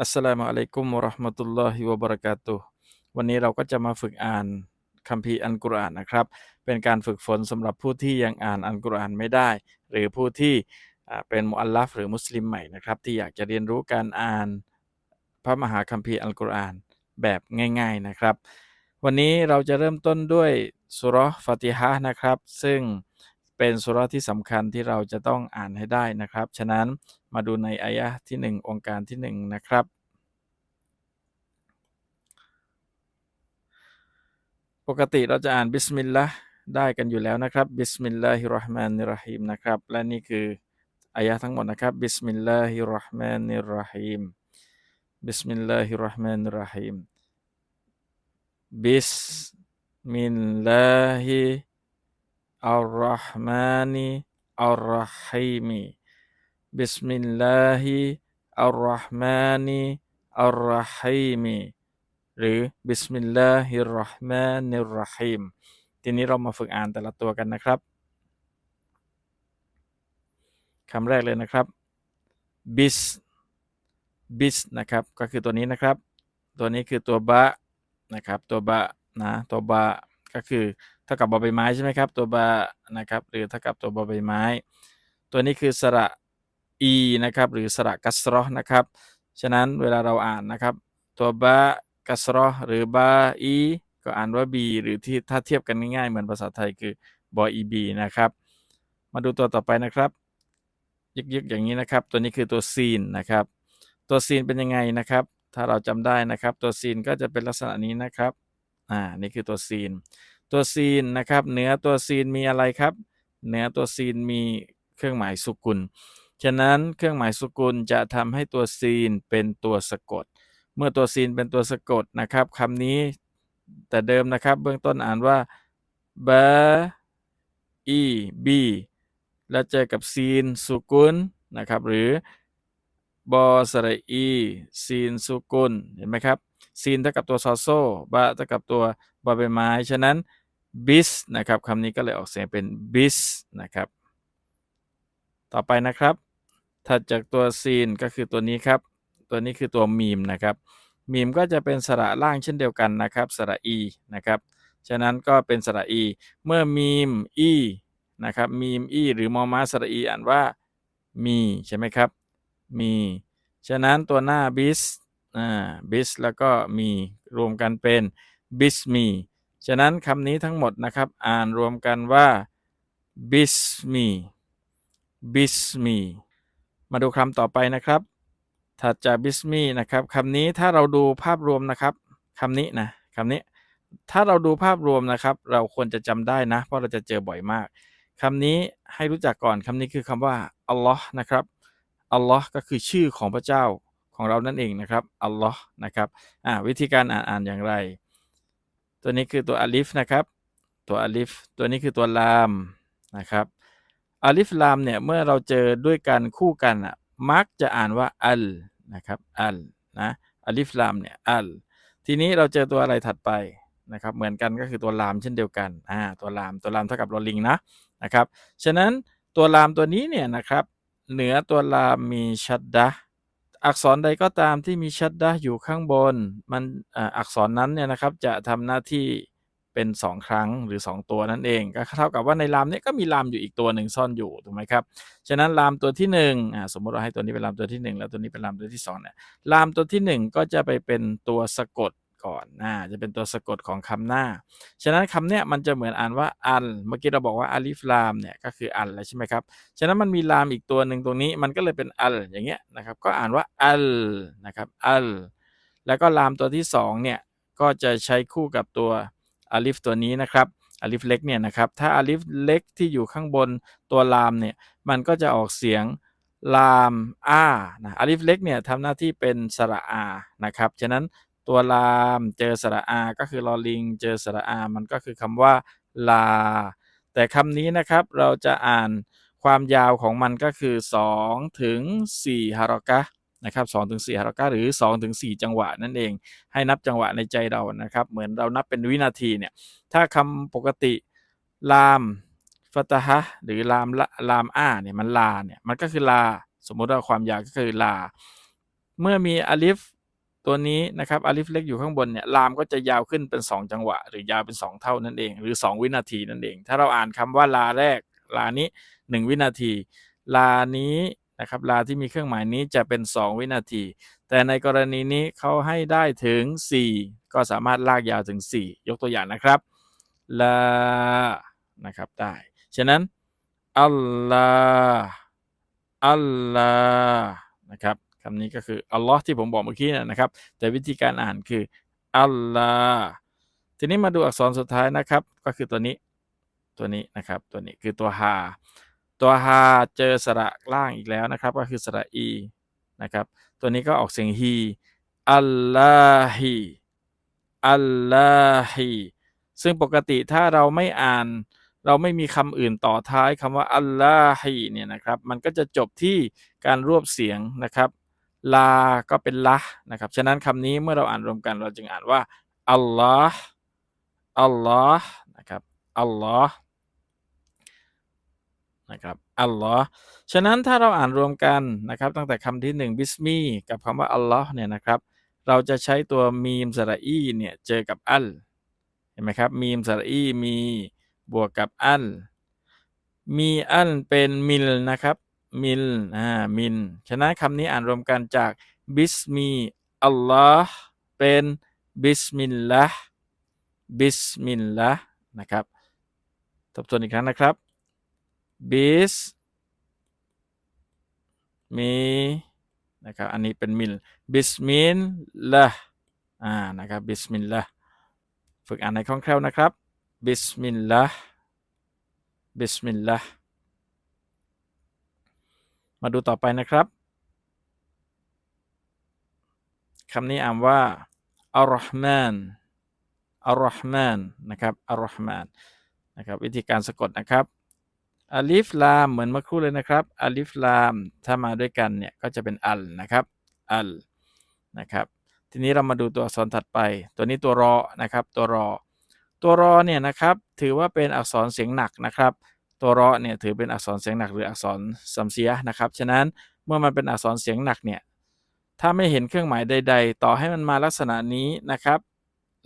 อัสสลามุอะลัยกุมวะราะห์มะตุลลอฮิวะบะเราะกาตุฮ์วันนี้เราก็จะมาฝึกอ่านคัมภีร์อัลกุรอานนะครับ เป็นการฝึกฝนสำหรับผู้ที่ยังอ่านอัลกุรอานไม่ได้ หรือผู้ที่เป็นมุอัลลัฟหรือมุสลิมใหม่นะครับ ที่อยากจะเรียนรู้การอ่านพระมหาคัมภีร์อัลกุรอานแบบง่าย ๆนะครับ วันนี้เราจะเริ่มต้นด้วยสุรฟาติฮะนะครับ ซึ่งเป็นสุรที่สำคัญที่เราจะต้องอ่านให้ได้นะครับ ฉะนั้น มาดูในอายะที่ 1 องค์การที่ 1 นะครับปกติเราจะอ่านบิสมิลลาห์ได้กันอยู่แล้วนะครับบิสมิลลาฮิรราะห์มานิรราะฮีมนะครับ และนี่คืออายะทั้งหมดนะครับบิสมิลลาฮิรราะห์มานิรราะฮีมบิสมิลลาฮิรราะห์มานิรราะฮีมบิสมิลลาฮิอัรเราะห์มานิอัรเราะฮีมี บิสมิลลาฮิอัรเราะห์มานิอัรเราะฮีมหรือบิสมิลลาฮิรเราะห์มานิรเราะฮีมทีนี้เรามาฝึกอ่านแต่ละตัวกันนะครับคำแรกเลยนะครับบิสบิสนะครับ ก็คือตัวนี้นะครับ ตัวนี้คือตัวบะนะครับ ตัวบะนะ ตัวบะก็คือเท่ากับบอใบไม้ใช่ไหมครับ ตัวบะนะครับ หรือเท่ากับตัวบอใบไม้ ตัวนี้คือสระ อีนะครับหรือสระกัสราะห์นะครับ ฉะนั้นเวลาเราอ่านนะครับ ตัวบะกัสราะห์หรือบะอีก็อ่านว่าบีหรือที่ถ้าเทียบกันง่ายๆเหมือนภาษาไทยคือบออีบีนะครับ มาดูตัวต่อไปนะครับ ยึกๆอย่างนี้นะครับ ตัวนี้คือตัวซีนนะครับ ตัวซีนเป็นยังไงนะครับ ถ้าเราจำได้นะครับ ตัวซีนก็จะเป็นลักษณะนี้นะครับอ่านี่คือตัวซีน ตัวซีนนะครับเหนือตัวซีนมีอะไรครับเหนือตัวซีนมีเครื่องหมายสุกุล ฉะนั้นเครื่องหมายสุกุลจะทำให้ตัวซีนเป็นตัวสะกด เมื่อตัวซีนเป็นตัวสะกดนะครับคำนี้แต่เดิมนะครับเบื้องต้นอ่านว่าบะอีบีแล้วเจอกับซีนสุกุลนะครับ หรือบอสระอีซีนสุกุลเห็นไหมครับซีนเท่ากับตัวซอโซบะเท่ากับตัวบอใบไม้ฉะนั้นบิสนะครับคำนี้ก็เลยออกเสียงเป็นบิสนะครับ ต่อไปนะครับ ถัดจากตัวซีนก็คือตัวนี้ครับ ตัวนี้คือตัวมีมนะครับมีมก็จะเป็นสระล่างเช่นเดียวกันนะครับ สระอีนะครับ ฉะนั้นก็เป็นสระอี เมื่อมีมอีนะครับ มีมอีหรือมอมาสระอีอ่านว่ามีใช่ไหมครับ มี ฉะนั้นตัวหน้าบิสอ่าบิสแล้วก็มีรวมกันเป็นบิสมี ฉะนั้นคำนี้ทั้งหมดนะครับ อ่านรวมกันว่าบิสมีบิสมี มาดูคำต่อไปนะครับ ถัดจากบิสมีนะครับคำนี้ถ้าเราดูภาพรวมนะครับคำนี้นะคำนี้ ถ้าเราดูภาพรวมนะครับ เราควรจะจำได้นะ เพราะเราจะเจอบ่อยมากคำนี้ให้รู้จักก่อนคำนี้คือคำว่าอัลลอฮ์นะครับอัลลอฮ์ก็คือชื่อของพระเจ้าของเรานั่นเองนะครับอัลลอฮ์นะครับอ่าวิธีการอ่านอ่านอย่างไร ตัวนี้คือตัวอัลิฟนะครับ ตัวอัลิฟตัวนี้คือตัวลามนะครับ อัลิฟลามเนี่ยเมื่อเราเจอด้วยกันคู่กันอะมักจะอ่านว่าอัลนะครับอัลนะอัลิฟลามเนี่ยอัลทีนี้เราเจอตัวอะไรถัดไปนะครับเหมือนกันก็คือตัวลามเช่นเดียวกันอ่าตัวลามตัวลามเท่ากับลอลิงนะนะครับฉะนั้นตัวลามตัวนี้เนี่ยนะครับเหนือตัวลามมีชัดดะอักษรใดก็ตามที่มีชัดดะอยู่ข้างบน มันอักษรนั้นเนี่ยนะครับจะทำหน้าที่ เป็น 2 ครั้งหรือ 2 ตัวนั่นเองก็เท่ากับว่าในลามนี้ก็มีลามอยู่อีกตัวหนึ่งซ่อนอยู่ถูกไหมครับฉะนั้นลามตัวที่1อ่าสมมติเราให้ตัวนี้เป็นลามตัวที่ 1 แล้วตัวนี้เป็นลามตัวที่2เนี่ยลามตัวที่ 1 ก็จะไปเป็นตัวสะกดก่อนนะจะเป็นตัวสะกดของคำหน้า ฉะนั้นคำเนี้ยมันจะเหมือนอ่านว่าอัลเมื่อกี้เราบอกว่าอาลิฟลามเนี่ยก็คืออัลแล้วใช่ไหมครับ ฉะนั้นมันมีลามอีกตัวหนึ่งตรงนี้มันก็เลยเป็นอัลอย่างเงี้ยนะครับ ก็อ่านว่าอัลนะครับอัลแล้วก็ลามตัวที่2เนี่ยก็จะใช้คู่กับตัว อาลิฟตัวนี้นะครับอาลิฟเล็กเนี่ยนะครับถ้าอาลิฟเล็กที่อยู่ข้างบนตัวลามเนี่ยมันก็จะออกเสียงลามอานะอาลิฟเล็กเนี่ยทำหน้าที่เป็นสระอานะครับฉะนั้นตัวลามเจอสระอา ก็คือลอลิง เจอสระอา มันก็คือคำว่าลา แต่คำนี้นะครับเราจะอ่านความยาวของมันก็คือ 2 ถึง4ฮารอกะ นะครับ2ถึง4ฮารอกะหรือ2ถึง4จังหวะนั่นเอง ให้นับจังหวะในใจเรานะครับ เหมือนเรานับเป็นวินาทีเนี่ยถ้าคำปกติลามฟัตฮะหรือลามลามอาเนี่ยมันลาเนี่ยมันก็คือลา สมมุติว่าความยาวก็คือลา เมื่อมีอลิฟตัวนี้นะครับอลิฟเล็กอยู่ข้างบนเนี่ยลามก็จะยาวขึ้นเป็น 2 จังหวะ หรือยาวเป็น 2 เท่านั่นเอง หรือ 2 วินาทีนั่นเอง ถ้าเราอ่านคำว่าลาแรกลานี้ 1 วินาที ลานี้ นะครับลาที่มีเครื่องหมายนี้จะเป็น 2 วินาที แต่ในกรณีนี้เขาให้ได้ถึง 4 ก็สามารถลากยาวถึง 4 ยกตัวอย่างนะครับลานะครับได้ฉะนั้นอัลลอฮ์อัลลอฮ์นะครับคำนี้ก็คืออัลลอฮ์ที่ผมบอกเมื่อกี้นะครับ แต่วิธีการอ่านคืออัลลอฮ์ทีนี้มาดูอักษรสุดท้ายนะครับ ก็คือตัวนี้ตัวนี้นะครับ ตัวนี้คือตัวฮา ตัวฮาเจอสระล่างอีกแล้วนะครับ ก็คือสระอีนะครับ ตัวนี้ก็ออกเสียงฮีอัลลอฮีอัลลอฮีซึ่งปกติถ้าเราไม่อ่าน เราไม่มีคำอื่นต่อท้ายคำว่าอัลลอฮีเนี่ยนะครับ มันก็จะจบที่การรวบเสียงนะครับ ลา ก็เป็นละนะครับ ฉะนั้นคำนี้เมื่อเราอ่านรวมกันเราจึงอ่านว่าอัลลอฮ์อัลลอฮ์นะครับอัลลอฮ์ นะครับอัลลอฮ์ฉะนั้นถ้าเราอ่านรวมกันนะครับ ตั้งแต่คำที่หนึ่งบิสมีกับคำว่าอัลลอฮ์เนี่ยนะครับ เราจะใช้ตัวมีมสระอีเนี่ยเจอกับอัลเห็นไหมครับมีมสระอีมีบวกกับอัลมีอัลเป็นมิลนะครับมิลอ่ามินฉะนั้นคำนี้อ่านรวมกันจากบิสมีอัลลอฮ์เป็นบิสมิลลาห์บิสมิลลาห์นะครับทบทวนอีกครั้งนะครับ บิสมีนะครับ อันนี้เป็นมิลบิสมิลลาห์อ่า นะครับ บิสมิลลาห์ฝึกอ่านในคล่องแคล่วนะครับ บิสมิลลาห์บิสมิลลาห์มาดูต่อไปนะครับคำนี้อ่านว่าอัลลอฮ์มานอัลลอฮ์มานนะครับ อัลลอฮ์มานนะครับ วิธีการสะกดนะครับ อัลิฟลามเหมือนเมื่อครู่เลยนะครับอัลิฟลามถ้ามาด้วยกันเนี่ยก็จะเป็นอัลนะครับอัลนะครับ ทีนี้เรามาดูตัวอักษรถัดไป ตัวนี้ตัวรอนะครับตัวรอ ตัวรอเนี่ยนะครับถือว่าเป็นอักษรเสียงหนักนะครับ ตัวรอเนี่ยถือเป็นอักษรเสียงหนักหรืออักษรสัมเสียนะครับฉะนั้นเมื่อมันเป็นอักษรเสียงหนักเนี่ยถ้าไม่เห็นเครื่องหมายใด ๆ ต่อให้มันมาลักษณะนี้นะครับ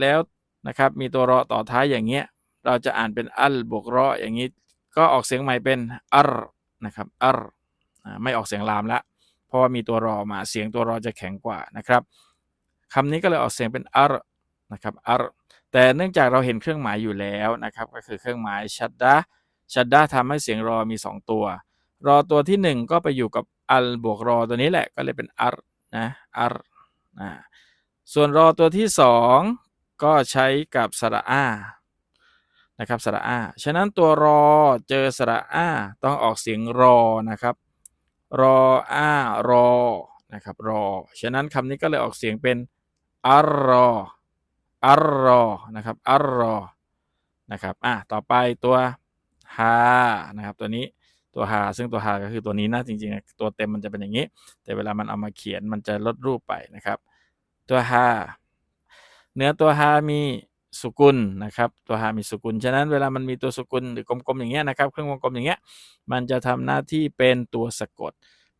แล้วนะครับมีตัวรอต่อท้ายอย่างเงี้ยเราจะอ่านเป็นอัลบวกรออย่างนี้ ก็ออกเสียงใหม่เป็นอัรนะครับอัรไม่ออกเสียงลามละเพราะว่ามีตัวรอมาเสียงตัวรอจะแข็งกว่านะครับคำนี้ก็เลยออกเสียงเป็นอัรนะครับอัรแต่เนื่องจากเราเห็นเครื่องหมายอยู่แล้วนะครับ ก็คือเครื่องหมายชัดดาชัดดาทำให้เสียงรอมี 2 ตัว รอตัวที่ 1 ก็ไปอยู่กับอัลบวกรอตัวนี้แหละก็เลยเป็นอัรนะอัรนะส่วนรอตัวที่ 2 ก็ใช้กับสระอา นะครับสระอาฉะนั้นตัวรอเจอสระอาต้องออกเสียงรอนะครับรออารอนะครับรอฉะนั้นคำนี้ก็เลยออกเสียงเป็นอัรรออัรรอนะครับอัรรอนะครับอะต่อไปตัวฮานะครับตัวนี้ตัวฮาซึ่งตัวฮาก็คือตัวนี้นะจริงๆ ตัวเต็มมันจะเป็นอย่างนี้ แต่เวลามันเอามาเขียนมันจะลดรูปไปนะครับ ตัวฮาเนื้อตัวฮามี สุกุลนะครับตัวฮามีสุกุล ฉะนั้นเวลามันมีตัวสุกุลหรือกลมๆอย่างเงี้ยนะครับเครื่องวงกลมอย่างเงี้ยมันจะทำหน้าที่เป็นตัวสะกด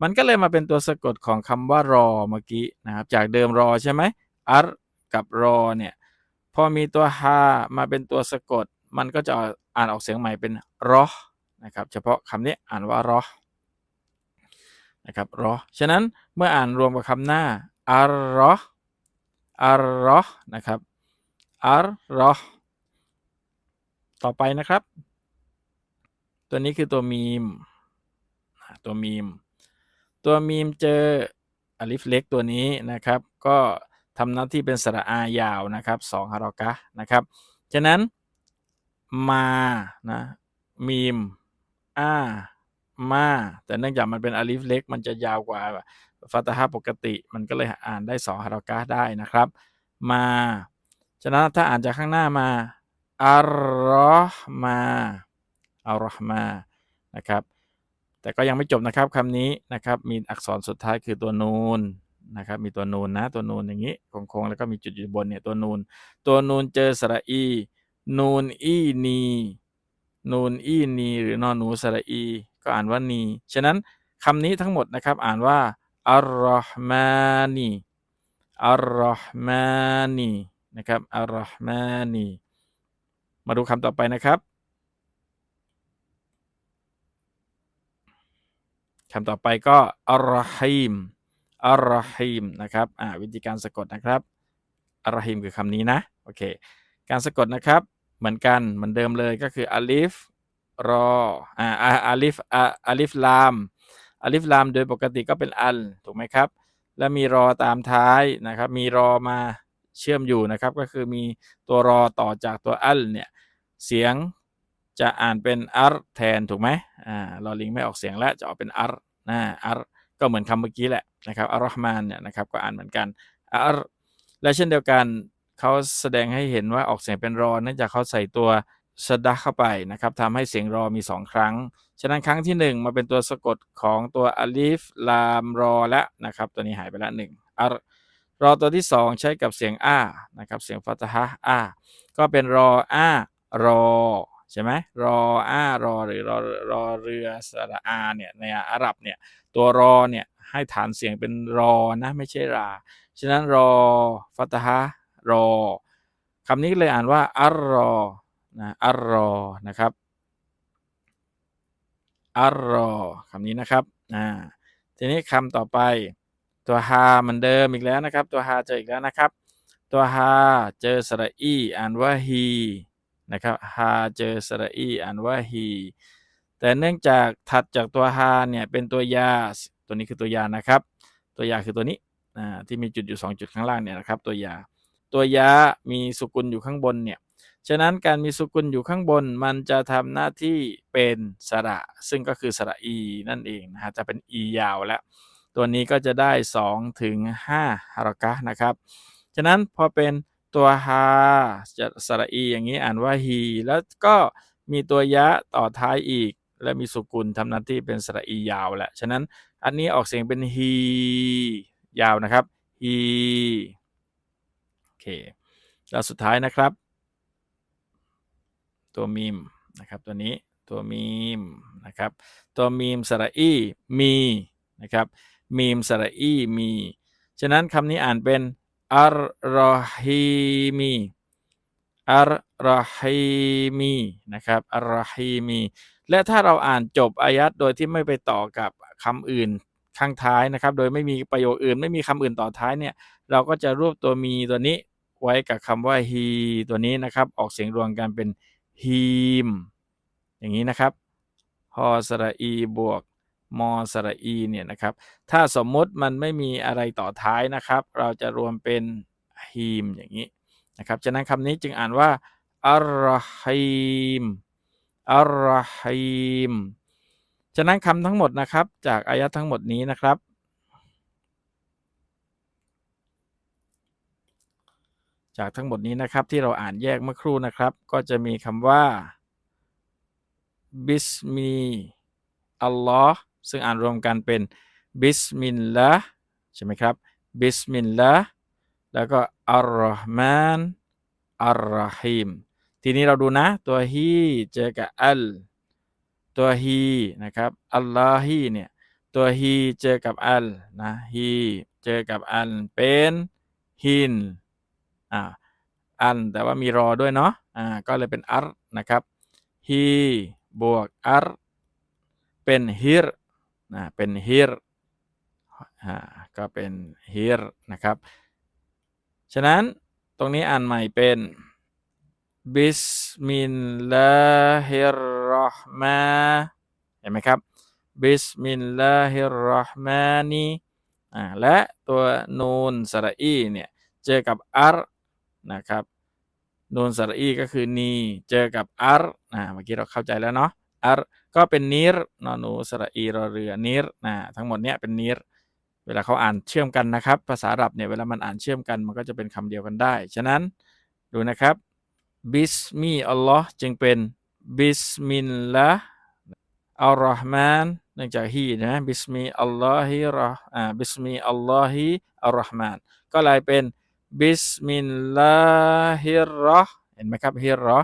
มันก็เลยมาเป็นตัวสะกดของคำว่ารอเมื่อกี้นะครับจากเดิมรอใช่ไหมอัรกับรอเนี่ยพอมีตัวฮามาเป็นตัวสะกด มันก็จะอ่านออกเสียงใหม่เป็นรอนะครับเฉพาะคำนี้อ่านว่ารอนะครับรอฉะนั้นเมื่ออ่านรวมกับคำหน้าอัรรออัรรอนะครับ อัรรอต่อไปนะครับ ตัวนี้คือตัวมีม ตัวมีม ตัวมีมเจออลิฟเล็กตัวนี้นะครับ ก็ทำหน้าที่เป็นสระอายาวนะครับสองฮารอกะนะครับ ฉะนั้นมานะมีมอามา แต่เนื่องจากมันเป็นอลิฟเล็ก มันจะยาวกว่าฟาตาฮะปกติ มันก็เลยอ่านได้สองฮารอกะได้นะครับ มา ฉะนั้นถ้าอ่านจากข้างหน้ามาอัลลอฮ์มาอัลลอฮ์มานะครับ แต่ก็ยังไม่จบนะครับคำนี้นะครับ มีอักษรสุดท้ายคือตัวนูนนะครับ มีตัวนูนนะตัวนูนอย่างนี้โค้งๆแล้วก็มีจุดอยู่บนเนี่ยตัวนูน ตัวนูนเจอสระอี นูนอีนีนูนอีนี หรือนอนหนูสระอี ก็อ่านว่านี ฉะนั้นคำนี้ทั้งหมดนะครับอ่านว่าอัลรอฮ์มานีอัลรอฮ์มานี นะครับอัลรอฮ์มานีมาดูคำต่อไปนะครับคำต่อไปก็อัลรอฮีมอัลรอฮีมนะครับอ่าวิธีการสะกดนะครับอัลรอฮีมคือคำนี้นะโอเคการสะกดนะครับ เหมือนกันเหมือนเดิมเลยก็คืออัลิฟรออ่าอัลิฟอัลิฟลามอัลิฟลามโดยปกติก็เป็นอัลถูกไหมครับ แล้วมีรอตามท้ายนะครับ มีรอมา เชื่อมอยู่นะครับ ก็คือมีตัวรอต่อจากตัวอัลเนี่ย เสียงจะอ่านเป็นอัรแทนถูกไหมอ่าลอลิงไม่ออกเสียงแล้วจะออกเป็นอัรนะอัรก็เหมือนคำเมื่อกี้แหละนะครับอัลรอฮ์มานเนี่ยนะครับก็อ่านเหมือนกันอัรและเช่นเดียวกันเขาแสดงให้เห็นว่าออกเสียงเป็นรอเนื่องจากเขาใส่ตัวสดาเข้าไปนะครับทำให้เสียงรอมี 2 ครั้ง ฉะนั้นครั้งที่ 1 มาเป็นตัวสะกดของตัวอัลิฟลามรอและนะครับ ตัวนี้หายไปละหนึ่งอัร รอตัวที่ 2 ใช้กับเสียงอ้านะครับเสียงฟัตฮะอ้าก็เป็นรออ้ารอใช่ไหมรออ้ารอหรือรอรอเรือสระอาเนี่ยในอาหรับเนี่ยตัวรอเนี่ยให้ฐานเสียงเป็นรอนะไม่ใช่รา ฉะนั้นรอฟัตฮะรอคำนี้เลยอ่านว่าอัลรอนะอัลรอนะครับอัลรอคำนี้นะครับอ่าทีนี้คำต่อไป ตัวฮาเหมือนเดิมอีกแล้วนะครับ ตัวฮาเจออีกแล้วนะครับ ตัวฮาเจอสระอีอ่านว่าฮีนะครับฮาเจอสระอีอ่านว่าฮีแต่เนื่องจากถัดจากตัวฮาเนี่ยเป็นตัวยาตัวนี้คือตัวยานะครับ ตัวยาคือตัวนี้ที่มีจุดอยู่ 2 จุดข้างล่างเนี่ยนะครับ ตัวยา ตัวยามีสุกุลอยู่ข้างบนเนี่ยฉะนั้นการมีสุกุลอยู่ข้างบนมันจะทำหน้าที่เป็นสระ ซึ่งก็คือสระอีนั่นเองนะฮะจะเป็นอียาวแล้ว ตัวนี้ก็จะได้2ถึง5ฮารากะนะครับ ฉะนั้นพอเป็นตัวฮาจะสระอีอย่างนี้อ่านว่าฮีแล้วก็มีตัวยะต่อท้ายอีก และมีสุกุลทำหน้าที่เป็นสระอียาวแหละฉะนั้นอันนี้ออกเสียงเป็นฮียาวนะครับฮีโอเคแล้วสุดท้ายนะครับ ตัวมีมนะครับตัวนี้ตัวมีมนะครับตัวมีมสระอีมีนะครับ มีมสระอีมี ฉะนั้นคำนี้อ่านเป็นอัลรอฮีมีอัลรอฮีมีนะครับอัลรอฮีมี และถ้าเราอ่านจบอายัดโดยที่ไม่ไปต่อกับคำอื่นข้างท้ายนะครับ โดยไม่มีประโยคอื่น ไม่มีคำอื่นต่อท้ายเนี่ย เราก็จะรวบตัวมีตัวนี้ไว้กับคำว่าฮีตัวนี้นะครับ ออกเสียงรวมกันเป็นฮีม อย่างนี้นะครับฮอสระอีบวก มอสระอีเนี่ยนะครับ ถ้าสมมติมันไม่มีอะไรต่อท้ายนะครับ เราจะรวมเป็นฮีมอย่างนี้นะครับ ฉะนั้นคำนี้จึงอ่านว่าอัลฮีมอัลฮีมฉะนั้นคำทั้งหมดนะครับ จากอายะทั้งหมดนี้นะครับ จากทั้งหมดนี้นะครับที่เราอ่านแยกเมื่อครู่นะครับ ก็จะมีคำว่าบิสมีอัลลอฮ์ ซึ่งอ่านรวมกันเป็นบิสมิลลาห์ใช่ไหมครับบิสมิลลาห์แล้วก็อัลรอฮ์มานอัลรอฮีมทีนี้เราดูนะ ตัวฮีเจอกับอัลตัวฮีนะครับอัลลอฮีเนี่ยตัวฮีเจอกับอัลนะฮีเจอกับอัลเป็นฮินอ่าอันแต่ว่ามีรอด้วยเนาะอ่าก็เลยเป็นอัลนะครับฮีบวกอัลเป็นฮิร นะเป็นฮิรก็เป็นฮิรนะครับ ฉะนั้นตรงนี้อ่านใหม่เป็นบิสมิลลาฮิรราะห์มาเห็นไหมครับบิสมิลลาฮิรราะห์มานีอ่าและตัวนูนสระอีเนี่ยเจอกับอัรนะครับนูนสระอีก็คือนีเจอกับอัรอ่าเมื่อกี้เราเข้าใจแล้วเนาะอัร ก็เป็นนิรนอนูสระอีรอเรือนิรนะทั้งหมดเนี้ยเป็นนิรเวลาเขาอ่านเชื่อมกันนะครับ ภาษาอาหรับเนี่ยเวลามันอ่านเชื่อมกันมันก็จะเป็นคำเดียวกันได้ ฉะนั้นดูนะครับบิสมีอัลลอฮ์จึงเป็นบิสมิลลาอัลลอฮ์มานเนื่องจากฮีนะบิสมีอัลลอฮิรออ่าบิสมีอัลลอฮิอัลลอฮ์มานก็เลยเป็นบิสมิลลาฮิรรอเห็นไหมครับฮิรรอ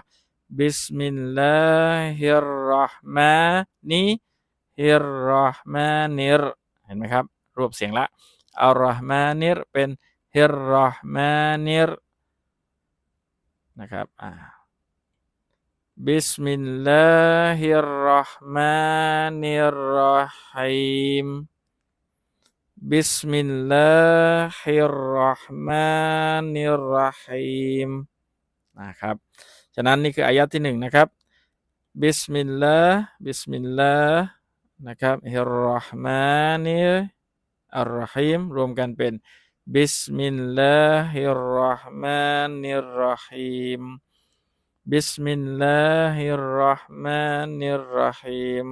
บิสมิลลาฮิรรอห์มานีฮิรรอห์มานิรเห็นไหมครับ รวบเสียงละอัลรอฮ์มานิรเป็นฮิรรอฮ์มานิรนะครับอ่าบิสมิลลาฮิรราะห์มานิรราะฮีมบิสมิลลาฮิรราะห์มานิรราะฮีมนะครับ ฉะนั้นนี่คืออายะที่หนึ่งนะครับ บิสมิลลาห์ บิสมิลลาห์นะครับฮิรเราะห์มานิอัลรอฮีมรวมกันเป็น บิสมิลลาฮิรเราะห์มานิรเราะฮีมบิสมิลลาฮิรเราะห์มานิรเราะฮีม